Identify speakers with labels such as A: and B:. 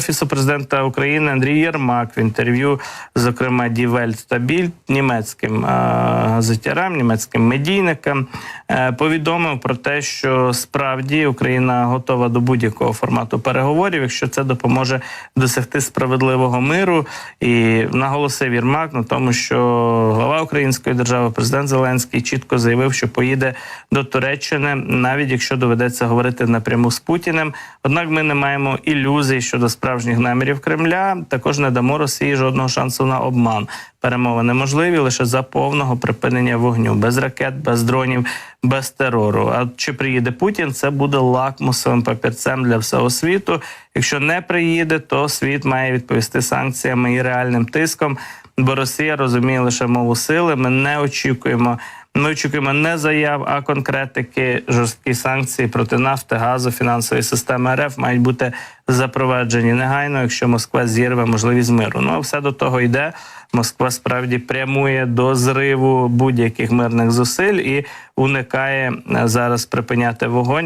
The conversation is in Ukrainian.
A: офісу президента України Андрій Єрмак в інтерв'ю, зокрема Die Welt та Bild, німецьким е, газетярам, німецьким медійникам, е, повідомив про те, що справді Україна готова до будь-якого формату переговорів, якщо це допоможе досягти справедливого миру. І наголосив Єрмак на тому, що глава української держави, президент Зеленський, чітко заявив, що поїде до Туреччини, навіть якщо доведеться говорити напряму з Путіним. Однак ми не маємо ілюзій щодо справжніх намірів Кремля. Також не дамо Росії жодного шансу на обман. Перемовини можливі лише за повного припинення вогню, без ракет, без дронів, без терору. А чи приїде Путін? Це буде лакмусовим папірцем для всього світу. Якщо не приїде, то світ має відповісти санкціями і реальним тиском. Бо Росія розуміє лише мову сили. Ми не очікуємо. Ми очікуємо не заяв, а конкретики жорсткі санкції проти нафти, газу, фінансової системи РФ мають бути запроваджені негайно, якщо Москва зірве можливість миру. Ну а все до того йде. Москва справді прямує до зриву будь-яких мирних зусиль і уникає е, зараз припиняти вогонь.